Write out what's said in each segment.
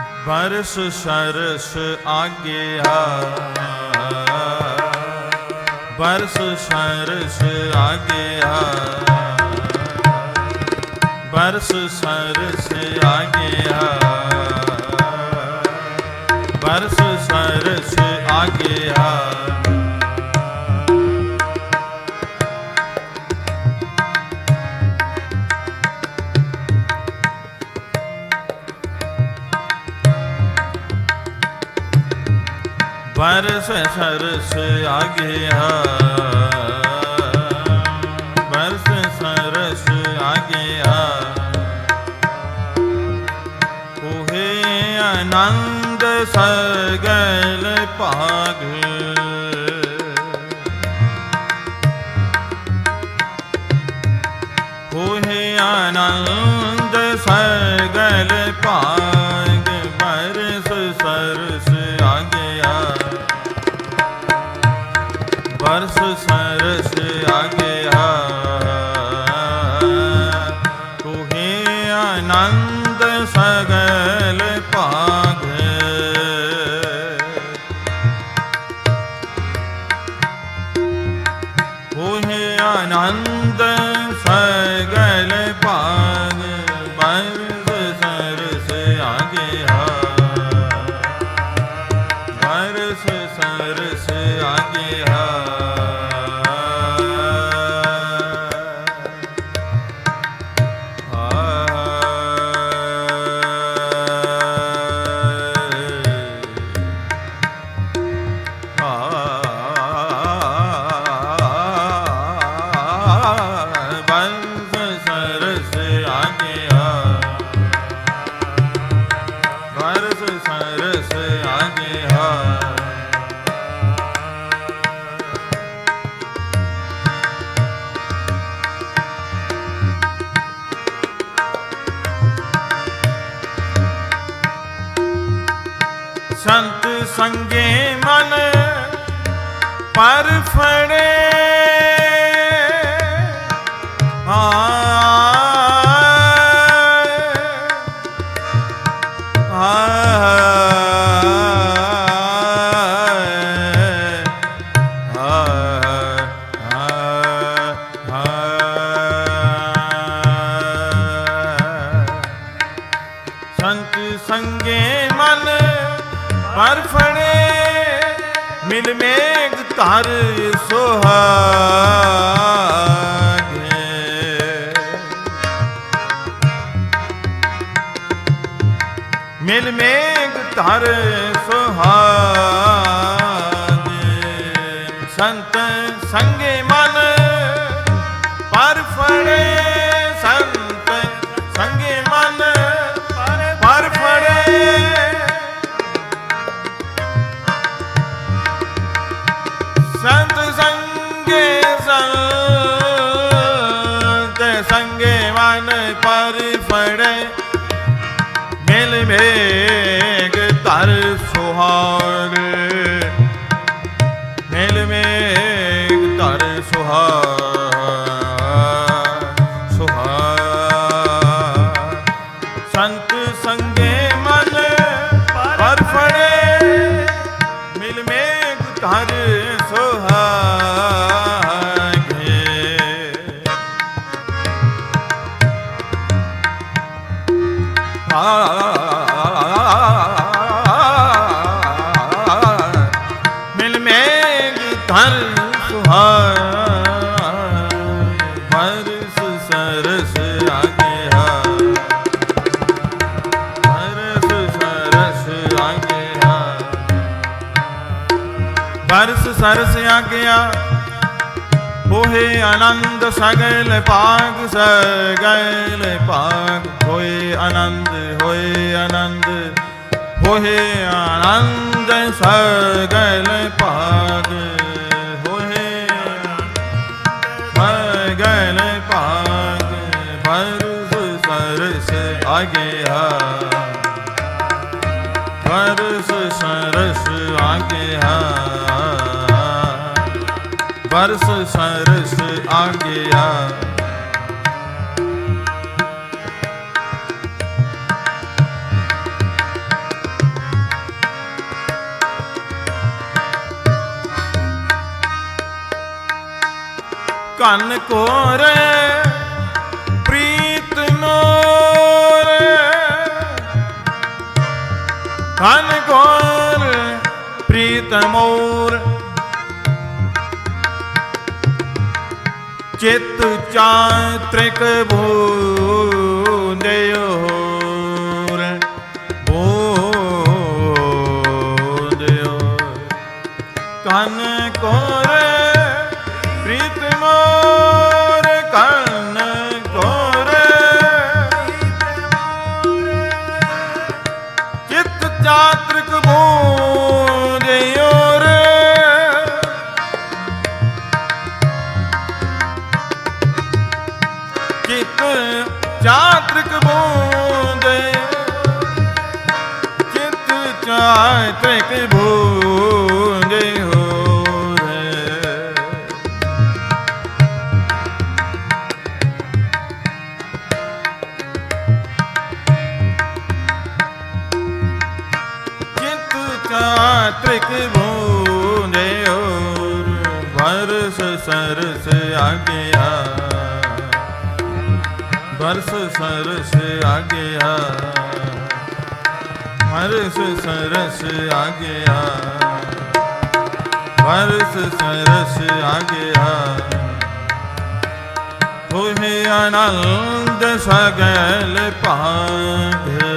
ਬਰਸ ਸਰਸ ਆਗਿਆ। ਬਰਸ ਸਰਸ ਆਗਿਆ। ਬਰਸ ਸਰਸ ਆਗਿਆ। ਬਰਸ ਸਰਸ ਆਗਿਆ। ਬਰਸ ਸਰਸ ਆਗਿਆ। ਬਰਸ ਸਰਸ ਆਗਿਆ। ਕੋਹੇ ਆਨੰਦ ਸਗਲ ਭਾਗ। ਹੋਏ ਆਨੰਦ ਸਗਲ ਭਾਗ। ਸੰਤ ਸੰਗੇ ਮਨ ਪਰ ਫੜੇ ਮੇਘ ਧਰ ਸੁਹਾਗੇ। ਮਿਲ ਮੇਘ ਧਰ ਸੁਹਾਗੇ। ਸੰਤ ਸੰਗੇ ਮਨ ਪਰ ਫੜੇ। ਫੜੇ ਮਿਲ ਮੇਗ ਧਰ ਸੁਹਾ ਮਿਲ ਮੇਘ ਧਰ ਸੁਹਾਗ ਬਰਸ ਸਰਸ ਆਗਿਆ ਬਰਸ ਸਰਸ ਆਗਿਆ ਬਰਸ ਸਰਸ ਆਗਿਆ ਹੋਏ ਆਨੰਦ ਸਗਲ ਭਾਗ ਸਗਲ ਭਾਗ। ਹੋਏ ਆਨੰਦ ਹੋਏ ਆਨੰਦ ਹੋਏ ਆਨੰਦ ਸਗਲ ਭਾਗ। ਹੋਏ ਸਗਲ ਭਾਗ ਬਰਸ ਸਰਸ ਆਗਿਆ। ਬਰਸ ਸਰਸ ਆਗਿਆ। ਬਰਸ ਸਰਸ ਆਗਿਆ। ਕੰਨ ਕੋਰੇ ਪ੍ਰੀਤ ਮੋਰੇ। ਕੰਨ ਕੋਰੇ ਪ੍ਰੀਤ ਮੋਰੇ। ਚਿਤ ਚਾਤ੍ਰਿਕ ਬੂੰਦਿਓਰ ਚਾਤ੍ਰਿਕ ਬੂੰਦੇ। ਚਿਤ ਚਾਤ੍ਰਿਕ ਬੂੰਦੇ ਹੋ ਰੇ ਚਿਤ ਚਾਤ੍ਰਿਕ ਬੂੰਦੇ ਹੋਰ ਵਰਸ ਸਰਸ ਆ ਗਿਆ ਸਰਸ ਆ ਗਿਆ ਹਰਸ ਸਰਸ ਆ ਗਿਆ ਬਰਸ ਸਰਸ ਆ ਹੋਏ ਆਨੰਦ ਸਗਲ ਭਾਗੇ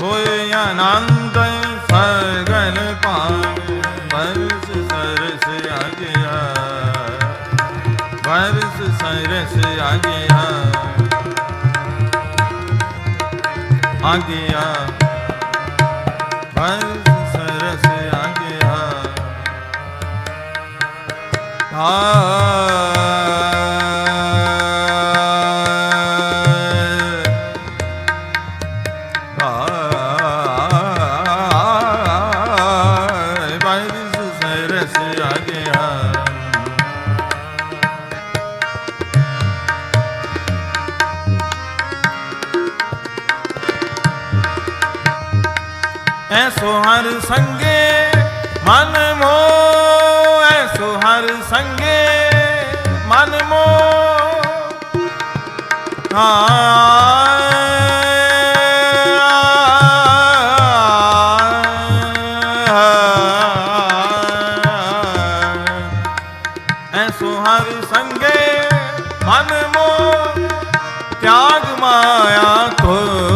ਹੋਏ ਆਨੰਦ ਸਗਲ ਭਾਗੇ ਬਰਸ ਸਰਸ ਆ ਗਿਆ ਬਰਸ ਸਰਸ ਆ ਗਿਆ ਆ ਆ ਗਿਆ ਆ ਮਨ ਮੋ ਐਸੋ ਹਰ ਸੰਗੇ ਮਨ ਮੋ ਐਸੋ ਸੰਗੇ ਮਨ ਮੋ ਤਿਆਗ ਮਾਇਆ ਕੋ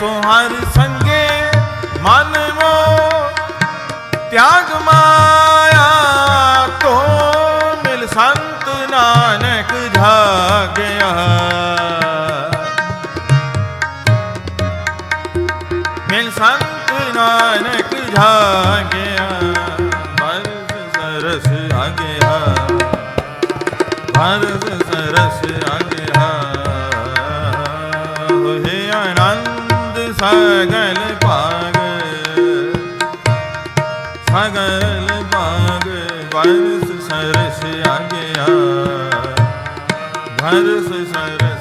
ਐਸੋ ਹਰ ਸੰਗੇ ਮਨ ਮੋ ਤਿਆਗ ਮਾਇਆ ਕੋ ਮਿਲ ਸੰਤ ਨਾਨਕ ਜਾਗਿਆ। ਮਿਲ ਸੰਤ ਨਾਨਕ ਜਾਗਿਆ, ਬਰਸ ਸਰਸ ਆ ਗਿਆ ਬਰਸ ਸਰਸ ਆ ਸਗਲ ਭਾਗ ਸਗਲ ਭਾਗ ਬਰਸ ਸਰਸ ਆ ਗਿਆ ਸਰਸ